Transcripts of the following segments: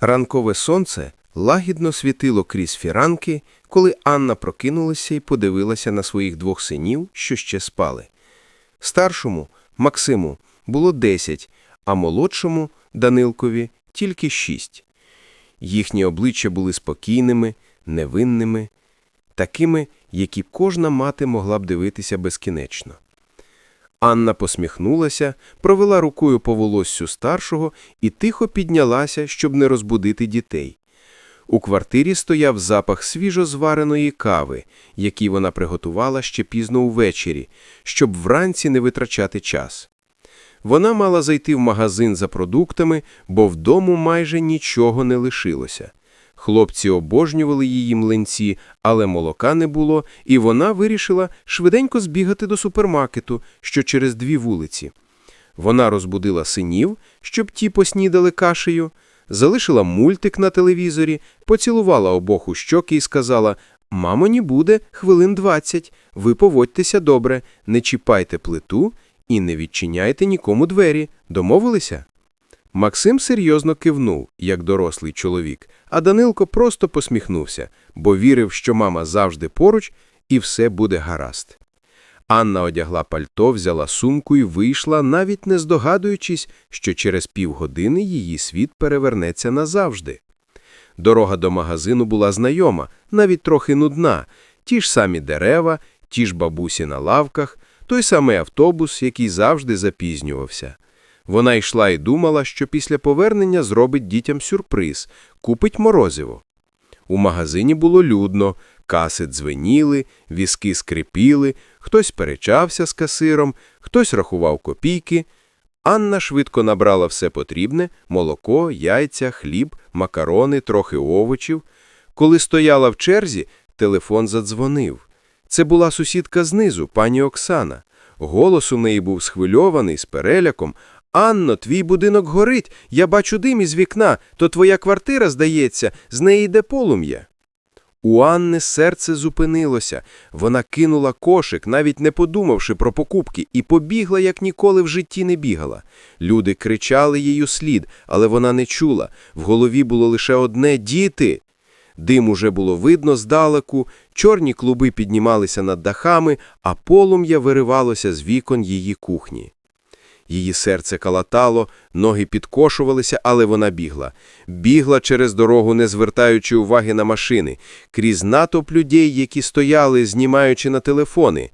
Ранкове сонце лагідно світило крізь фіранки, коли Анна прокинулася і подивилася на своїх двох синів, що ще спали. Старшому, Максиму, було десять, а молодшому, Данилкові, тільки шість. Їхні обличчя були спокійними, невинними, такими, які кожна мати могла б дивитися безкінечно. Анна посміхнулася, провела рукою по волоссю старшого і тихо піднялася, щоб не розбудити дітей. У квартирі стояв запах свіжо звареної кави, який вона приготувала ще пізно увечері, щоб вранці не витрачати час. Вона мала зайти в магазин за продуктами, бо вдому майже нічого не лишилося. Хлопці обожнювали її млинці, але молока не було, і вона вирішила швиденько збігати до супермаркету, що через дві вулиці. Вона розбудила синів, щоб ті поснідали кашею, залишила мультик на телевізорі, поцілувала обох у щоки і сказала «Мамо, не буде, хвилин двадцять, ви поводьтеся добре, не чіпайте плиту і не відчиняйте нікому двері. Домовилися?» Максим серйозно кивнув, як дорослий чоловік, а Данилко просто посміхнувся, бо вірив, що мама завжди поруч і все буде гаразд. Анна одягла пальто, взяла сумку і вийшла, навіть не здогадуючись, що через півгодини її світ перевернеться назавжди. Дорога до магазину була знайома, навіть трохи нудна, ті ж самі дерева, ті ж бабусі на лавках, той самий автобус, який завжди запізнювався. Вона йшла і думала, що після повернення зробить дітям сюрприз, купить морозиво. У магазині було людно, каси дзвеніли, візки скрипіли, хтось перечався з касиром, хтось рахував копійки. Анна швидко набрала все потрібне – молоко, яйця, хліб, макарони, трохи овочів. Коли стояла в черзі, телефон задзвонив. Це була сусідка знизу, пані Оксана. Голос у неї був схвильований, з переляком. «Анно, твій будинок горить, я бачу дим із вікна, то твоя квартира, здається, з неї йде полум'я». У Анни серце зупинилося. Вона кинула кошик, навіть не подумавши про покупки, і побігла, як ніколи в житті не бігала. Люди кричали їй у слід, але вона не чула. В голові було лише одне – «Діти!». Дим уже було видно здалеку, чорні клуби піднімалися над дахами, а полум'я виривалося з вікон її кухні. Її серце калатало, ноги підкошувалися, але вона бігла. Бігла через дорогу, не звертаючи уваги на машини, крізь натовп людей, які стояли, знімаючи на телефони.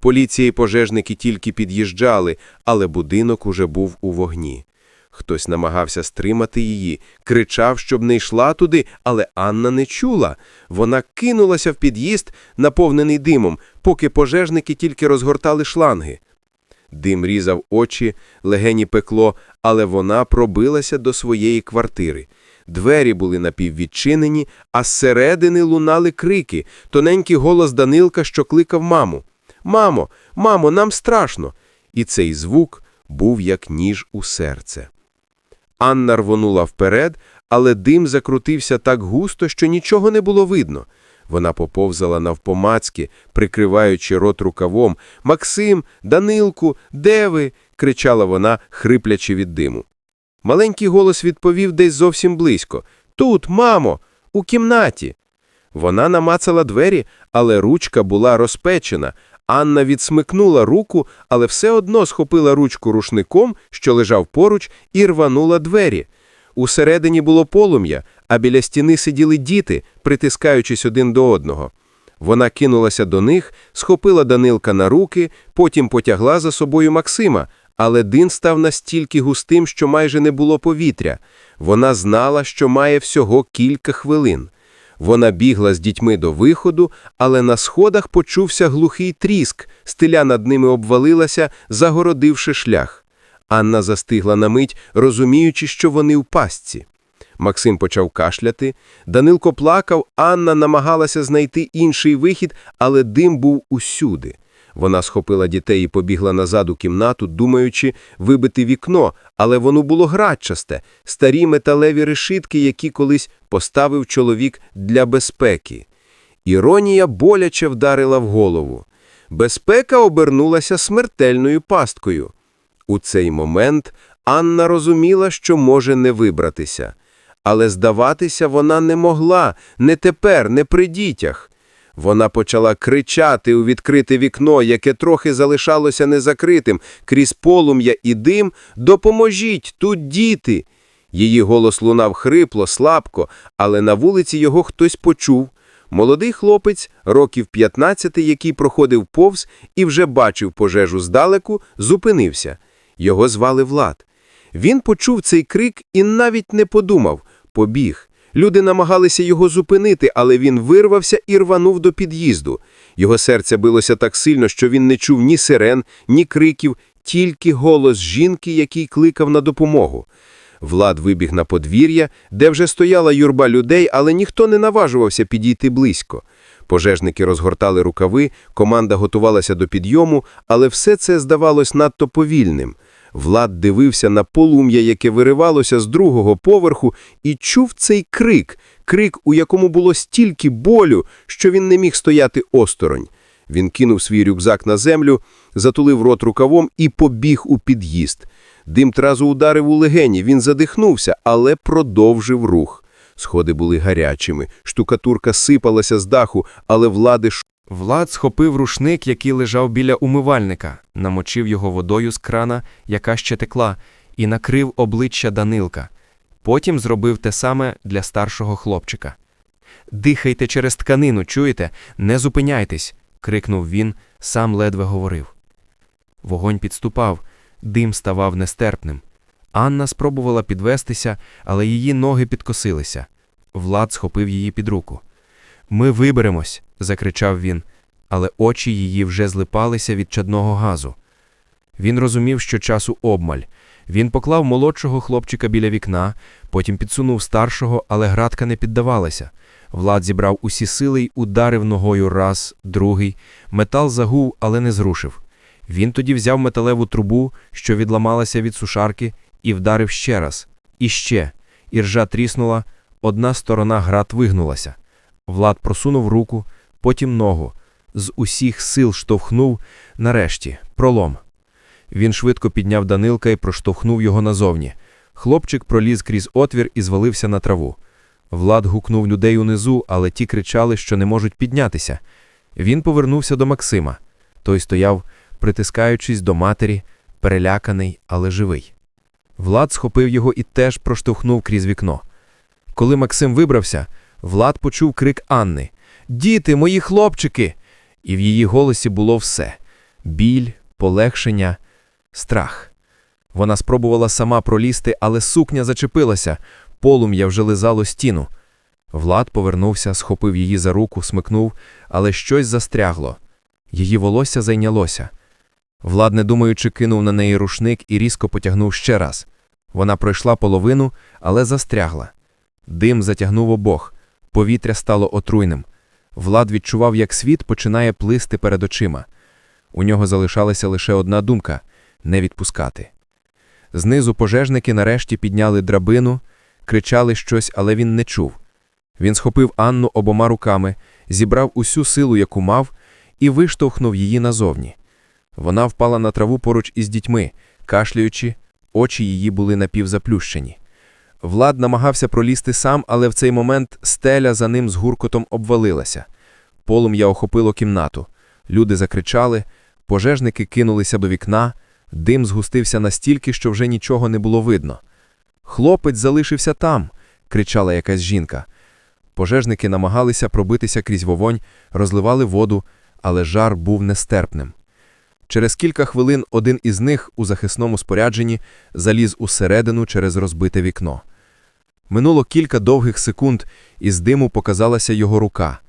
Поліція і пожежники тільки під'їжджали, але будинок уже був у вогні. Хтось намагався стримати її, кричав, щоб не йшла туди, але Анна не чула. Вона кинулася в під'їзд, наповнений димом, поки пожежники тільки розгортали шланги. Дим різав очі, легені пекло, але вона пробилася до своєї квартири. Двері були напіввідчинені, а зсередини лунали крики, тоненький голос Данилка, що кликав маму. «Мамо, мамо, нам страшно!» І цей звук був як ніж у серце. Анна рвонула вперед, але дим закрутився так густо, що нічого не було видно. Вона поповзала навпомацьки, прикриваючи рот рукавом. «Максим, Данилку, де ви?» – кричала вона, хриплячи від диму. Маленький голос відповів десь зовсім близько. «Тут, мамо, у кімнаті». Вона намацала двері, але ручка була розпечена. Анна відсмикнула руку, але все одно схопила ручку рушником, що лежав поруч, і рванула двері. Усередині було полум'я, а біля стіни сиділи діти, притискаючись один до одного. Вона кинулася до них, схопила Данилка на руки, потім потягла за собою Максима, але дин став настільки густим, що майже не було повітря. Вона знала, що має всього кілька хвилин. Вона бігла з дітьми до виходу, але на сходах почувся глухий тріск, стеля над ними обвалилася, загородивши шлях. Анна застигла на мить, розуміючи, що вони в пастці. Максим почав кашляти. Данилко плакав, Анна намагалася знайти інший вихід, але дим був усюди. Вона схопила дітей і побігла назад у кімнату, думаючи вибити вікно, але воно було градчасте, старі металеві решітки, які колись поставив чоловік для безпеки. Іронія боляче вдарила в голову. Безпека обернулася смертельною пасткою. У цей момент Анна розуміла, що може не вибратися. Але здаватися вона не могла, не тепер, не при дітях. Вона почала кричати у відкрите вікно, яке трохи залишалося незакритим, крізь полум'я і дим «Допоможіть, тут діти!» Її голос лунав хрипло, слабко, але на вулиці його хтось почув. Молодий хлопець, років 15, який проходив повз і вже бачив пожежу здалеку, зупинився. Його звали Влад. Він почув цей крик і навіть не подумав, побіг. Люди намагалися його зупинити, але він вирвався і рванув до під'їзду. Його серце билося так сильно, що він не чув ні сирен, ні криків, тільки голос жінки, який кликав на допомогу. Влад вибіг на подвір'я, де вже стояла юрба людей, але ніхто не наважувався підійти близько. Пожежники розгортали рукави, команда готувалася до підйому, але все це здавалось надто повільним. Влад дивився на полум'я, яке виривалося з другого поверху, і чув цей крик, крик, у якому було стільки болю, що він не міг стояти осторонь. Він кинув свій рюкзак на землю, затулив рот рукавом і побіг у під'їзд. Дим тразу ударив у легені, він задихнувся, але продовжив рух. Сходи були гарячими, штукатурка сипалася з даху, але влади. Влад схопив рушник, який лежав біля умивальника, намочив його водою з крана, яка ще текла, і накрив обличчя Данилка. Потім зробив те саме для старшого хлопчика. Дихайте через тканину, чуєте? Не зупиняйтесь, крикнув він, сам ледве говорив. Вогонь підступав, дим ставав нестерпним. Анна спробувала підвестися, але її ноги підкосилися. Влад схопив її під руку. Ми виберемось, закричав він, але очі її вже злипалися від чадного газу. Він розумів, що часу обмаль. Він поклав молодшого хлопчика біля вікна, потім підсунув старшого, але градка не піддавалася. Влад зібрав усі сили й ударив ногою раз, другий. Метал загув, але не зрушив. Він тоді взяв металеву трубу, що відламалася від сушарки, і вдарив ще раз. І ще. І ржа тріснула, одна сторона град вигнулася. Влад просунув руку, потім ногу. З усіх сил штовхнув, нарешті, пролом. Він швидко підняв Данилка і проштовхнув його назовні. Хлопчик проліз крізь отвір і звалився на траву. Влад гукнув людей унизу, але ті кричали, що не можуть піднятися. Він повернувся до Максима. Той стояв, притискаючись до матері, переляканий, але живий. Влад схопив його і теж проштовхнув крізь вікно. Коли Максим вибрався, Влад почув крик Анни Діти, мої хлопчики! І в її голосі було все біль, полегшення, страх. Вона спробувала сама пролізти, але сукня зачепилася, полум'я вже лизало стіну. Влад повернувся, схопив її за руку, смикнув, але щось застрягло. Її волосся зайнялося. Влад, не думаючи, кинув на неї рушник і різко потягнув ще раз. Вона пройшла половину, але застрягла. Дим затягнув обох, повітря стало отруйним. Влад відчував, як світ починає плисти перед очима. У нього залишалася лише одна думка не відпускати. Знизу пожежники нарешті підняли драбину, кричали щось, але він не чув. Він схопив Анну обома руками, зібрав усю силу, яку мав, і виштовхнув її назовні. Вона впала на траву поруч із дітьми, кашлюючи, очі її були напівзаплющені. Влад намагався пролізти сам, але в цей момент стеля за ним з гуркотом обвалилася. Полум'я охопило кімнату. Люди закричали, пожежники кинулися до вікна, дим згустився настільки, що вже нічого не було видно. Хлопець залишився там, кричала якась жінка. Пожежники намагалися пробитися крізь вогонь, розливали воду, але жар був нестерпним. Через кілька хвилин один із них у захисному спорядженні заліз усередину через розбите вікно. Минуло кілька довгих секунд, і з диму показалася його рука.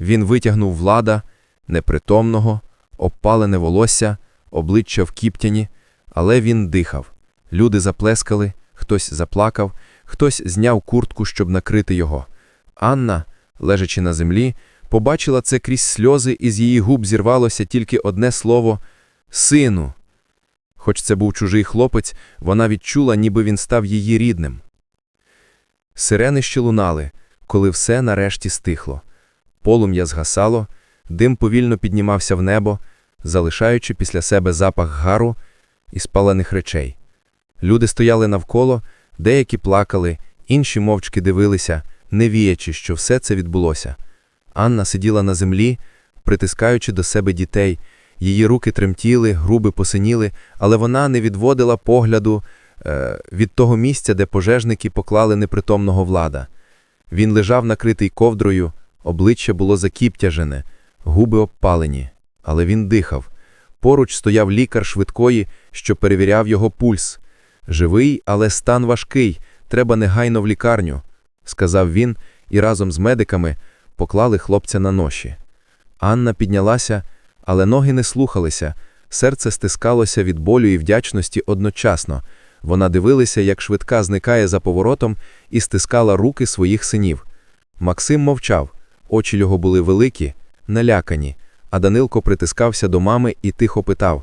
Він витягнув влада, непритомного, обпалене волосся, обличчя в кіптяні, але він дихав. Люди заплескали, хтось заплакав, хтось зняв куртку, щоб накрити його. Анна, лежачи на землі, побачила це крізь сльози, і з її губ зірвалося тільки одне слово Сину. Хоч це був чужий хлопець, вона відчула, ніби він став її рідним. Сирени ще лунали, коли все нарешті стихло. Полум'я згасало, дим повільно піднімався в небо, залишаючи після себе запах гару і спалених речей. Люди стояли навколо, деякі плакали, Інші мовчки дивилися, не віячи, що все це відбулося. Анна сиділа на землі, притискаючи до себе дітей. Її руки тремтіли, груби посиніли, але вона не відводила погляду е, від того місця, де пожежники поклали непритомного влада. Він лежав накритий ковдрою, обличчя було закіптяжене, губи обпалені, але він дихав. Поруч стояв лікар швидкої, що перевіряв його пульс. Живий, але стан важкий, треба негайно в лікарню, сказав він, і разом з медиками поклали хлопця на ноші. Анна піднялася, але ноги не слухалися, серце стискалося від болю і вдячності одночасно. Вона дивилася, як швидка зникає за поворотом, і стискала руки своїх синів. Максим мовчав, очі його були великі, налякані, а Данилко притискався до мами і тихо питав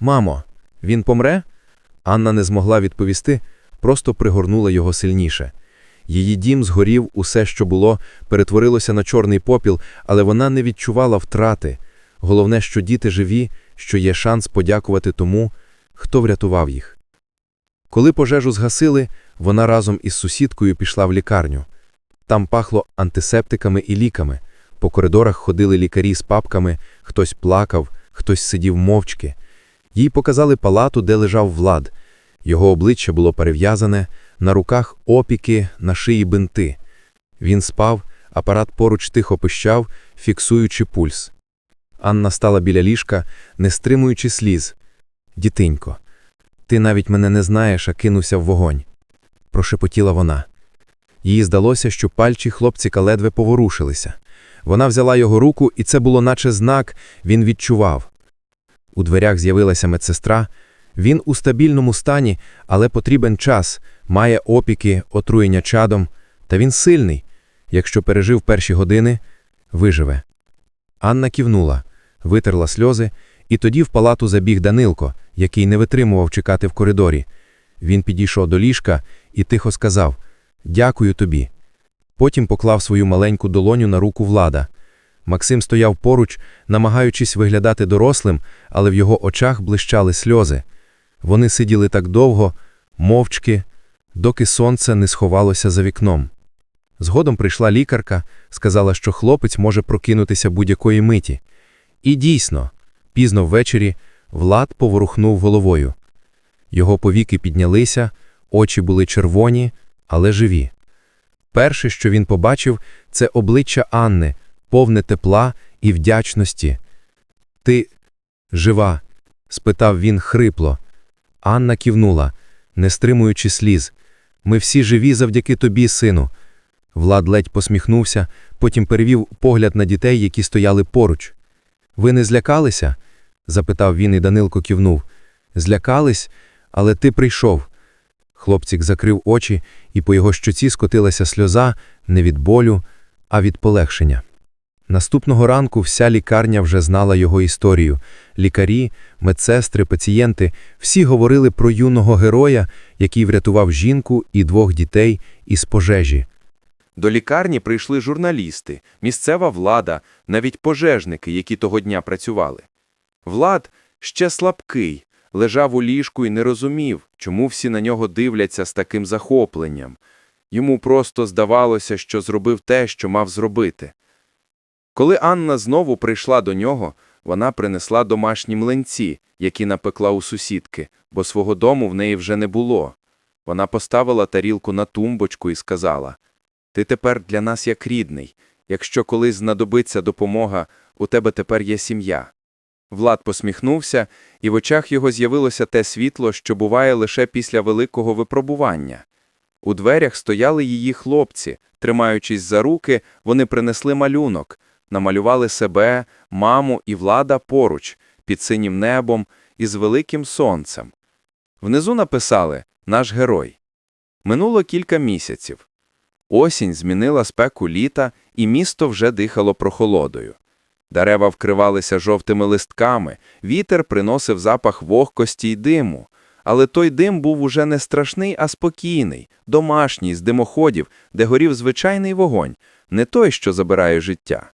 Мамо, він помре? Анна не змогла відповісти, просто пригорнула його сильніше. Її дім згорів, усе, що було, перетворилося на чорний попіл, але вона не відчувала втрати. Головне, що діти живі, що є шанс подякувати тому, хто врятував їх. Коли пожежу згасили, вона разом із сусідкою пішла в лікарню. Там пахло антисептиками і ліками. По коридорах ходили лікарі з папками, хтось плакав, хтось сидів мовчки. Їй показали палату, де лежав Влад. Його обличчя було перев'язане, на руках опіки, на шиї бинти. Він спав, апарат поруч тихо пищав, фіксуючи пульс. Анна стала біля ліжка, не стримуючи сліз. Дітинько, ти навіть мене не знаєш, а кинувся в вогонь. Прошепотіла вона. Їй здалося, що пальчі хлопчика ледве поворушилися. Вона взяла його руку, і це було наче знак, він відчував. У дверях з'явилася медсестра. Він у стабільному стані, але потрібен час, має опіки, отруєння чадом, та він сильний. Якщо пережив перші години, виживе. Анна кивнула, витерла сльози, і тоді в палату забіг Данилко, який не витримував чекати в коридорі. Він підійшов до ліжка і тихо сказав Дякую тобі. Потім поклав свою маленьку долоню на руку влада. Максим стояв поруч, намагаючись виглядати дорослим, але в його очах блищали сльози. Вони сиділи так довго, мовчки, доки сонце не сховалося за вікном. Згодом прийшла лікарка, сказала, що хлопець може прокинутися будь-якої миті. І дійсно, пізно ввечері Влад поворухнув головою. Його повіки піднялися, очі були червоні, але живі. Перше, що він побачив, це обличчя Анни, повне тепла і вдячності. Ти жива? спитав він хрипло. Анна кивнула, не стримуючи сліз. Ми всі живі завдяки тобі, сину. Влад ледь посміхнувся, потім перевів погляд на дітей, які стояли поруч. Ви не злякалися? запитав він, і Данилко кивнув. Злякались, але ти прийшов. Хлопчик закрив очі, і по його щоці скотилася сльоза не від болю, а від полегшення. Наступного ранку вся лікарня вже знала його історію. Лікарі, медсестри, пацієнти – всі говорили про юного героя, який врятував жінку і двох дітей із пожежі. До лікарні прийшли журналісти, місцева влада, навіть пожежники, які того дня працювали. Влад ще слабкий, лежав у ліжку і не розумів, чому всі на нього дивляться з таким захопленням. Йому просто здавалося, що зробив те, що мав зробити. Коли Анна знову прийшла до нього, вона принесла домашні млинці, які напекла у сусідки, бо свого дому в неї вже не було. Вона поставила тарілку на тумбочку і сказала ти тепер для нас як рідний. Якщо колись знадобиться допомога, у тебе тепер є сім'я. Влад посміхнувся, і в очах його з'явилося те світло, що буває лише після великого випробування. У дверях стояли її хлопці, тримаючись за руки, вони принесли малюнок, намалювали себе, маму і влада поруч, під синім небом і з великим сонцем. Внизу написали «Наш герой». Минуло кілька місяців. Осінь змінила спеку літа, і місто вже дихало прохолодою. Дерева вкривалися жовтими листками, вітер приносив запах вогкості й диму. Але той дим був уже не страшний, а спокійний, домашній, з димоходів, де горів звичайний вогонь, не той, що забирає життя.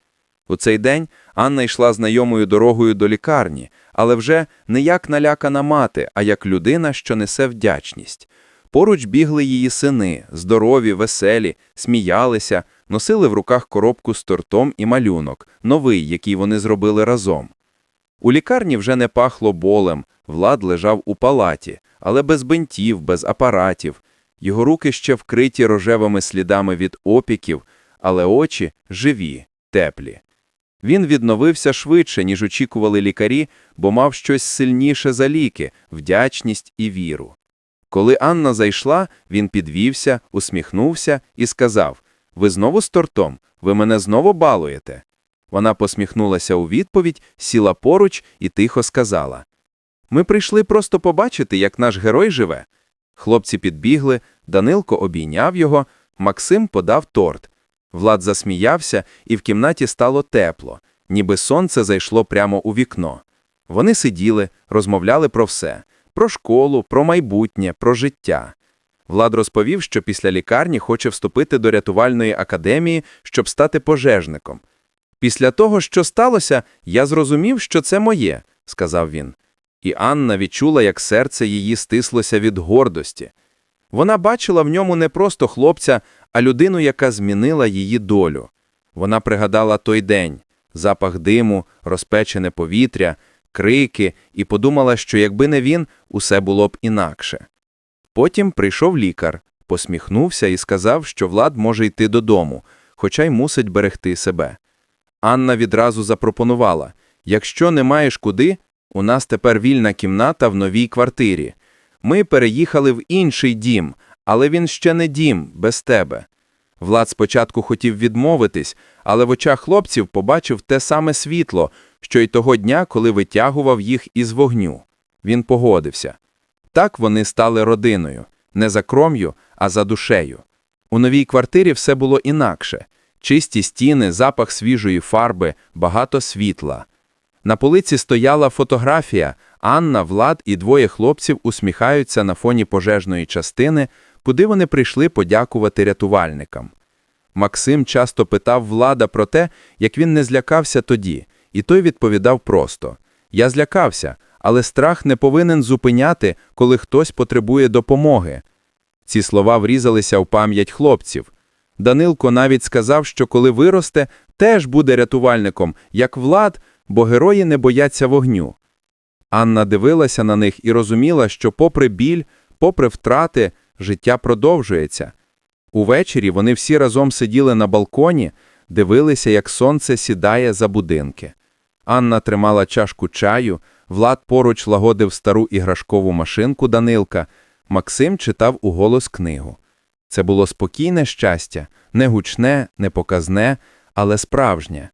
У цей день Анна йшла знайомою дорогою до лікарні, але вже не як налякана мати, а як людина, що несе вдячність. Поруч бігли її сини, здорові, веселі, сміялися, носили в руках коробку з тортом і малюнок, новий, який вони зробили разом. У лікарні вже не пахло болем, Влад лежав у палаті, але без бинтів, без апаратів. Його руки ще вкриті рожевими слідами від опіків, але очі живі, теплі. Він відновився швидше, ніж очікували лікарі, бо мав щось сильніше за ліки – вдячність і віру. Коли Анна зайшла, він підвівся, усміхнувся і сказав «Ви знову з тортом? Ви мене знову балуєте?» Вона посміхнулася у відповідь, сіла поруч і тихо сказала «Ми прийшли просто побачити, як наш герой живе». Хлопці підбігли, Данилко обійняв його, Максим подав торт. Влад засміявся, і в кімнаті стало тепло, ніби сонце зайшло прямо у вікно. Вони сиділи, розмовляли про все – про школу, про майбутнє, про життя. Влад розповів, що після лікарні хоче вступити до рятувальної академії, щоб стати пожежником. Після того, що сталося, я зрозумів, що це моє, сказав він. І Анна відчула, як серце її стислося від гордості. Вона бачила в ньому не просто хлопця, а людину, яка змінила її долю. Вона пригадала той день запах диму, розпечене повітря, крики, і подумала, що якби не він, усе було б інакше. Потім прийшов лікар, посміхнувся і сказав, що Влад може йти додому, хоча й мусить берегти себе. Анна відразу запропонувала якщо не маєш куди, у нас тепер вільна кімната в новій квартирі. Ми переїхали в інший дім, але він ще не дім без тебе. Влад спочатку хотів відмовитись, але в очах хлопців побачив те саме світло, що й того дня, коли витягував їх із вогню. Він погодився. Так вони стали родиною, не за кром'ю, а за душею. У новій квартирі все було інакше. Чисті стіни, запах свіжої фарби, багато світла. На полиці стояла фотографія. Анна, Влад і двоє хлопців усміхаються на фоні пожежної частини, куди вони прийшли подякувати рятувальникам. Максим часто питав Влада про те, як він не злякався тоді, і той відповідав просто «Я злякався, але страх не повинен зупиняти, коли хтось потребує допомоги». Ці слова врізалися в пам'ять хлопців. Данилко навіть сказав, що коли виросте, теж буде рятувальником, як Влад, бо герої не бояться вогню. Анна дивилася на них і розуміла, що попри біль, попри втрати, життя продовжується. Увечері вони всі разом сиділи на балконі, дивилися, як сонце сідає за будинки. Анна тримала чашку чаю, Влад поруч лагодив стару іграшкову машинку Данилка, Максим читав уголос книгу. Це було спокійне щастя, не гучне, не показне, але справжнє.